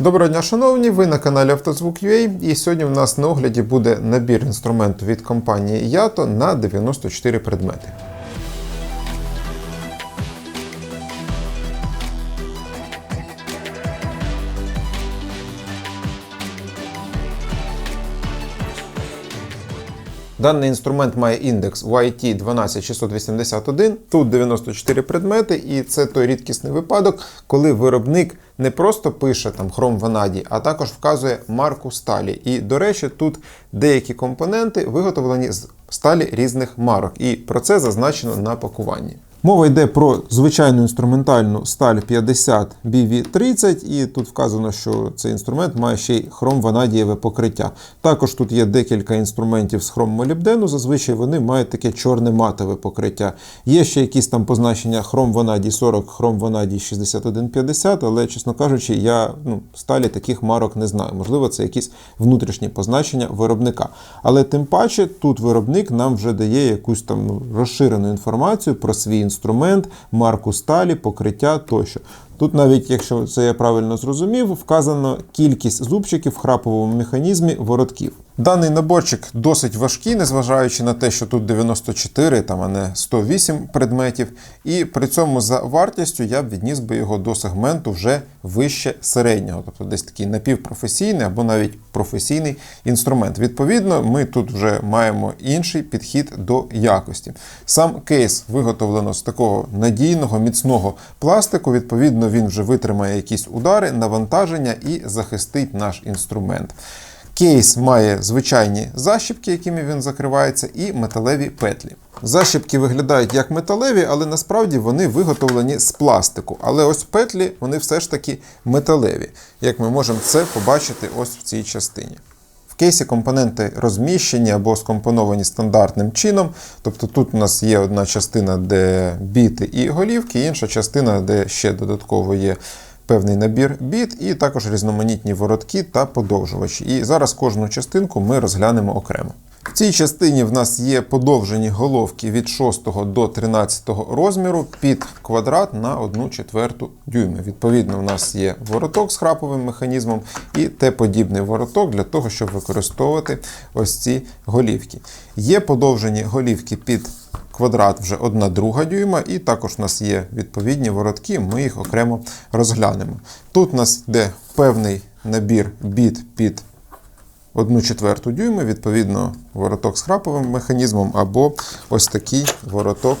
Доброго дня, шановні! Ви на каналі Автозвук.ua і сьогодні в нас на огляді буде набір інструменту від компанії Yato на 94 предмети. Даний інструмент має індекс YT 12681, тут 94 предмети, і це той рідкісний випадок, коли виробник не просто пише там хром ванаді, а також вказує марку сталі. І, до речі, тут деякі компоненти виготовлені з сталі різних марок, і про це зазначено на пакуванні. Мова йде про звичайну інструментальну сталь 50 BV30, і тут вказано, що цей інструмент має ще й хром-ванадієве покриття. Також тут є декілька інструментів з хром-молібдену, зазвичай вони мають таке чорне матове покриття. Є ще якісь там позначення хром-ванадій 40, хром-ванадій 6150, але, чесно кажучи, я ну, сталі таких марок не знаю. Можливо, це якісь внутрішні позначення виробника. Але тим паче тут виробник нам вже дає якусь там ну, розширену інформацію про свій інструмент, марку сталі, покриття тощо. Тут навіть, якщо це я правильно зрозумів, вказано кількість зубчиків в храповому механізмі воротків. Даний наборчик досить важкий, незважаючи на те, що тут 94, там, а не 108 предметів. І при цьому за вартістю я б відніс би його до сегменту вже вище середнього, тобто десь такий напівпрофесійний або навіть професійний інструмент. Відповідно, ми тут вже маємо інший підхід до якості. Сам кейс виготовлено з такого надійного, міцного пластику. Відповідно, він вже витримає якісь удари, навантаження і захистить наш інструмент. Кейс має звичайні защіпки, якими він закривається, і металеві петлі. Защіпки виглядають як металеві, але насправді вони виготовлені з пластику. Але ось петлі вони все ж таки металеві, як ми можемо це побачити ось в цій частині. В кейсі компоненти розміщені або скомпоновані стандартним чином. Тобто тут у нас є одна частина, де біти і голівки, інша частина, де ще додатково є певний набір біт, і також різноманітні воротки та подовжувачі. І зараз кожну частинку ми розглянемо окремо. В цій частині в нас є подовжені головки від 6 до 13 розміру під квадрат на 1 четверту дюйми. Відповідно, у нас є вороток з храповим механізмом і Т-подібний вороток для того, щоб використовувати ось ці голівки. Є подовжені голівки під квадрат вже 1 друга дюйма, і також у нас є відповідні воротки, ми їх окремо розглянемо. Тут у нас йде певний набір біт під 1 четверту дюйми, відповідно, вороток з храповим механізмом, або ось такий вороток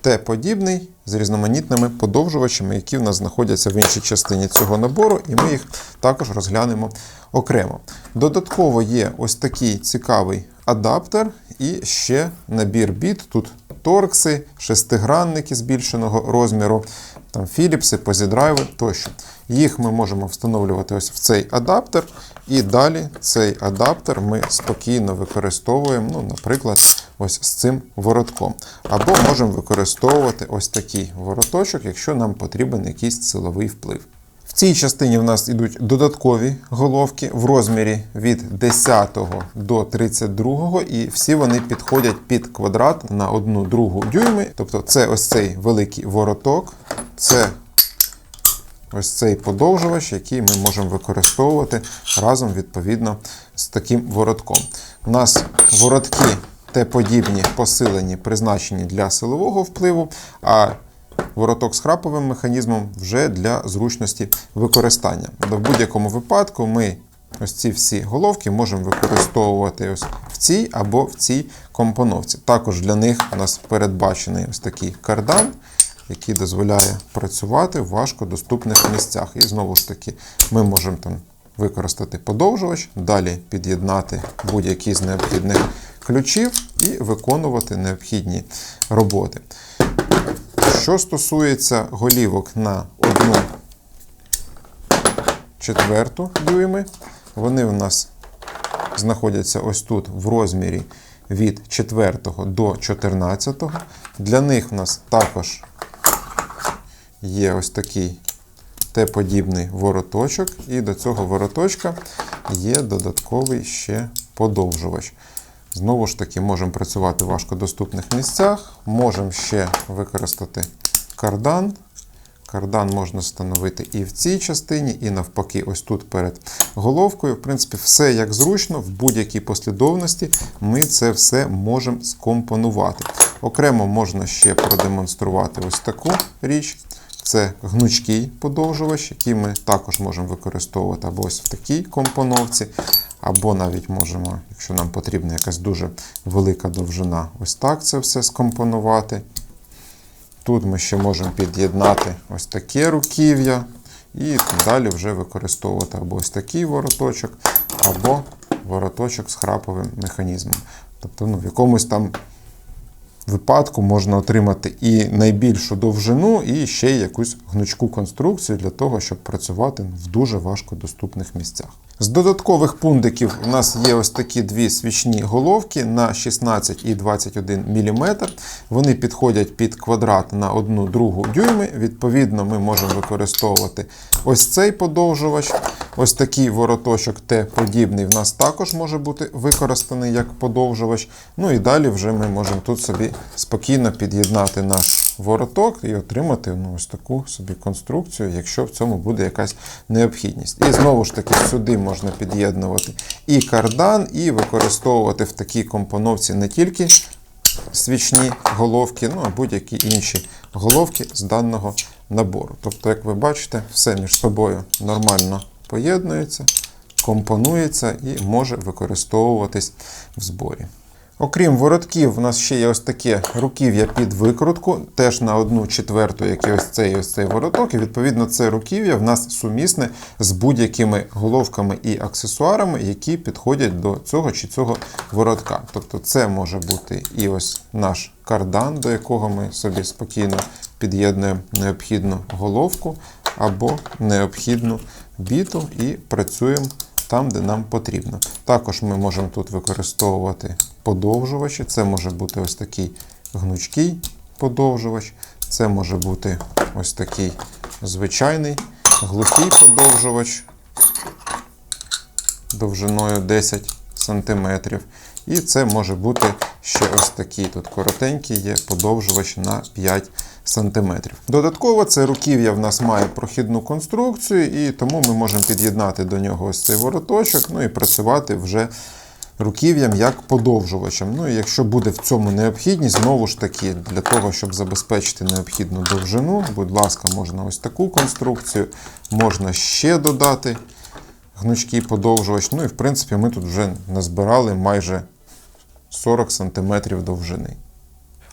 Т-подібний з різноманітними подовжувачами, які в нас знаходяться в іншій частині цього набору, і ми їх також розглянемо окремо. Додатково є ось такий цікавий адаптер і ще набір біт. Тут торкси, шестигранники збільшеного розміру, там філіпси, позідрайви тощо. Їх ми можемо встановлювати ось в цей адаптер, і далі цей адаптер ми спокійно використовуємо, ну, наприклад, ось з цим воротком. Або можемо використовувати ось такий вороточок, якщо нам потрібен якийсь силовий вплив. Цій частині в нас йдуть додаткові головки в розмірі від 10 до 32, і всі вони підходять під квадрат на 1 другу дюйми. Тобто це ось цей великий вороток, це ось цей подовжувач, який ми можемо використовувати разом відповідно з таким воротком. У нас воротки Т-подібні посилені, призначені для силового впливу, а вороток з храповим механізмом вже для зручності використання. В будь-якому випадку ми ось ці всі головки можемо використовувати ось в цій або в цій компоновці. Також для них у нас передбачений ось такий кардан, який дозволяє працювати в важкодоступних місцях. І знову ж таки, ми можемо там використати подовжувач, далі під'єднати будь-які з необхідних ключів і виконувати необхідні роботи. Що стосується голівок на 1 четверту дюйми, вони в нас знаходяться ось тут в розмірі від 4 до 14. Для них в нас також є ось такий Т-подібний вороточок, і до цього вороточка є додатковий ще подовжувач. Знову ж таки, можемо працювати в важкодоступних місцях, можемо ще використати кардан. Кардан можна встановити і в цій частині, і навпаки, ось тут перед головкою. В принципі, все як зручно, в будь-якій послідовності ми це все можемо скомпонувати. Окремо можна ще продемонструвати ось таку річ. Це гнучкий подовжувач, який ми також можемо використовувати або ось в такій компоновці, або навіть можемо, якщо нам потрібна якась дуже велика довжина, ось так це все скомпонувати. Тут ми ще можемо під'єднати ось таке руків'я, і далі вже використовувати або ось такий вороточок, або вороточок з храповим механізмом. Тобто, ну, в якомусь там випадку можна отримати і найбільшу довжину, і ще якусь гнучку конструкцію для того, щоб працювати в дуже важкодоступних місцях. З додаткових пундиків у нас є ось такі дві свічні головки на 16 і 21 мм. Вони підходять під квадрат на 1 другу дюйми. Відповідно, ми можемо використовувати ось цей подовжувач. Ось такий вороточок Т-подібний в нас також може бути використаний як подовжувач. Ну і далі вже ми можемо тут собі спокійно під'єднати наш вороток і отримати ну, ось таку собі конструкцію, якщо в цьому буде якась необхідність. І знову ж таки, сюди можна під'єднувати і кардан, і використовувати в такій компоновці не тільки свічні головки, ну а будь-які інші головки з даного набору. Тобто, як ви бачите, все між собою нормально поєднується, компонується і може використовуватись в зборі. Окрім воротків, у нас ще є ось таке руків'я під викрутку, теж на одну четверту, як і ось цей ось цей вороток. І відповідно це руків'я в нас сумісне з будь-якими головками і аксесуарами, які підходять до цього чи цього воротка. Тобто це може бути і ось наш кардан, до якого ми собі спокійно під'єднуємо необхідну головку або необхідну біту і працюємо там, де нам потрібно. Також ми можемо тут використовувати подовжувачі. Це може бути ось такий гнучкий подовжувач, це може бути ось такий звичайний глухий подовжувач довжиною 10 см. І це може бути ще ось такий тут коротенький є подовжувач на 5 см. Додатково це руків'я в нас має прохідну конструкцію, і тому ми можемо під'єднати до нього ось цей вороточок, ну і працювати вже руків'ям як подовжувачем. Ну і якщо буде в цьому необхідність, знову ж таки, для того, щоб забезпечити необхідну довжину, будь ласка, можна ось таку конструкцію, можна ще додати гнучкий подовжувач. Ну і в принципі ми тут вже назбирали майже 40 см довжини.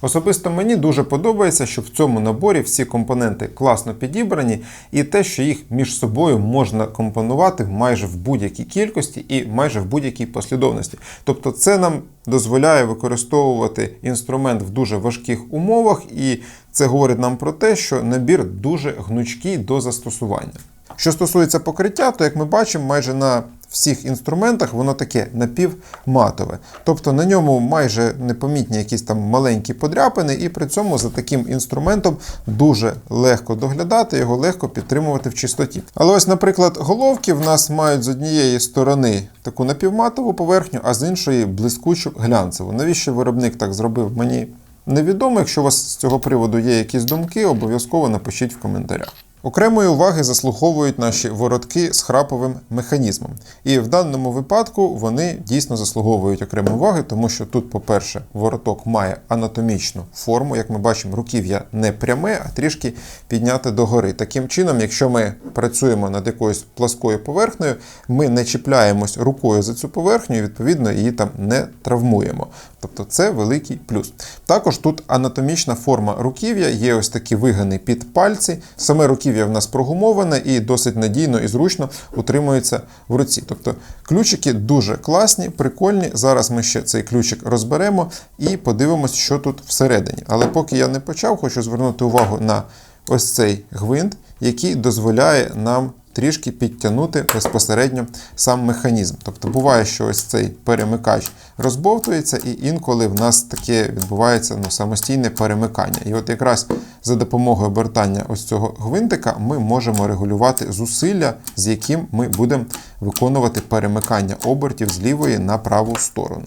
Особисто мені дуже подобається, що в цьому наборі всі компоненти класно підібрані, і те, що їх між собою можна компонувати майже в будь-якій кількості і майже в будь-якій послідовності. Тобто, це нам дозволяє використовувати інструмент в дуже важких умовах, і це говорить нам про те, що набір дуже гнучкий до застосування. Що стосується покриття, то як ми бачимо, майже на всіх інструментах воно таке напівматове. Тобто на ньому майже непомітні якісь там маленькі подряпини, і при цьому за таким інструментом дуже легко доглядати, його легко підтримувати в чистоті. Але ось, наприклад, головки в нас мають з однієї сторони таку напівматову поверхню, а з іншої блискучу глянцеву. Навіщо виробник так зробив? Мені невідомо. Якщо у вас з цього приводу є якісь думки, обов'язково напишіть в коментарях. Окремої уваги заслуговують наші воротки з храповим механізмом. І в даному випадку вони дійсно заслуговують окремої уваги, тому що тут, по-перше, вороток має анатомічну форму. Як ми бачимо, руків'я не пряме, а трішки підняте догори. Таким чином, якщо ми працюємо над якоюсь пласкою поверхнею, ми не чіпляємось рукою за цю поверхню і відповідно її там не травмуємо. Тобто це великий плюс. Також тут анатомічна форма руків'я, є ось такі вигини під пальці. Саме руків'я в нас прогумоване і досить надійно і зручно утримується в руці. Тобто ключики дуже класні, прикольні. Зараз ми ще цей ключик розберемо і подивимось, що тут всередині. Але поки я не почав, хочу звернути увагу на ось цей гвинт, який дозволяє нам трішки підтягнути безпосередньо сам механізм. Тобто буває, що ось цей перемикач розбовтується, і інколи в нас таке відбувається ну, самостійне перемикання. І от якраз за допомогою обертання ось цього гвинтика ми можемо регулювати зусилля, з яким ми будемо виконувати перемикання обертів з лівої на праву сторону.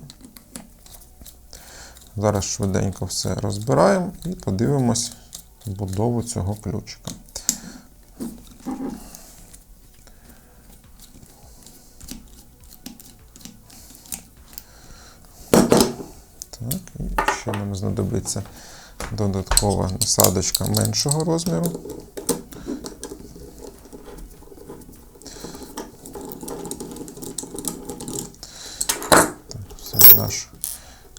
Зараз швиденько все розбираємо і подивимось будову цього ключика. Так, і ще знадобиться додаткова насадочка меншого розміру. Наш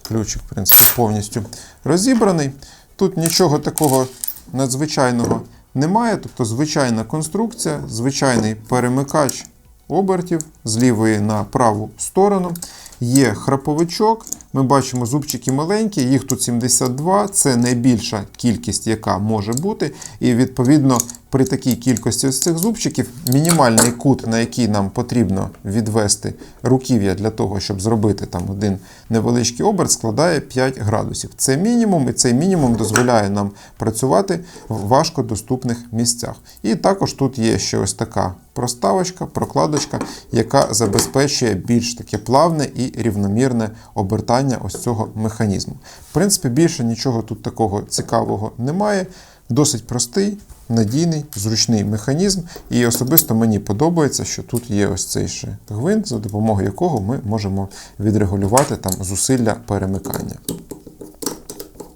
ключик, в принципі, повністю розібраний. Тут нічого такого надзвичайного немає. Тобто звичайна конструкція, звичайний перемикач обертів з лівої на праву сторону. Є храповичок. Ми бачимо зубчики маленькі, їх тут 72, це найбільша кількість, яка може бути. І відповідно при такій кількості ось цих зубчиків мінімальний кут, на який нам потрібно відвести руків'я для того, щоб зробити там один невеличкий оберт, складає 5 градусів. Це мінімум, і цей мінімум дозволяє нам працювати в важкодоступних місцях. І також тут є ще ось така проставочка, прокладочка, яка забезпечує більш таке плавне і рівномірне обертання ось цього механізму. В принципі, більше нічого тут такого цікавого немає. Досить простий, надійний, зручний механізм. І особисто мені подобається, що тут є ось цей ще гвинт, за допомогою якого ми можемо відрегулювати там зусилля перемикання.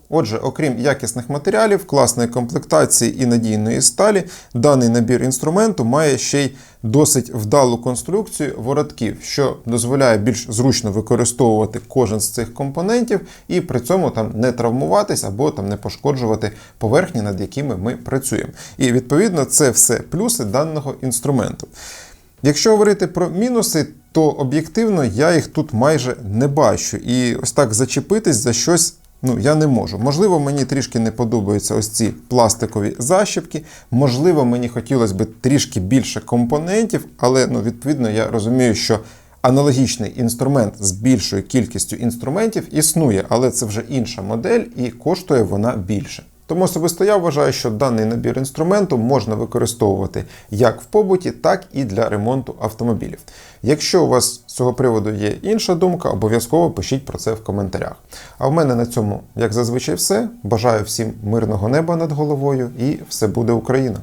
Отже, окрім якісних матеріалів, класної комплектації і надійної сталі, даний набір інструменту має ще й досить вдалу конструкцію воротків, що дозволяє більш зручно використовувати кожен з цих компонентів і при цьому там не травмуватись або там не пошкоджувати поверхні, над якими ми працюємо. І відповідно це все плюси даного інструменту. Якщо говорити про мінуси, то об'єктивно я їх тут майже не бачу. І ось так зачепитись за щось. Ну, я не можу. Можливо, мені трішки не подобаються ось ці пластикові защіпки. Можливо, мені хотілося б трішки більше компонентів, але ну, відповідно я розумію, що аналогічний інструмент з більшою кількістю інструментів існує, але це вже інша модель і коштує вона більше. Тому особисто я вважаю, що даний набір інструменту можна використовувати як в побуті, так і для ремонту автомобілів. Якщо у вас з цього приводу є інша думка, обов'язково пишіть про це в коментарях. А в мене на цьому, як зазвичай, все. Бажаю всім мирного неба над головою і все буде Україна!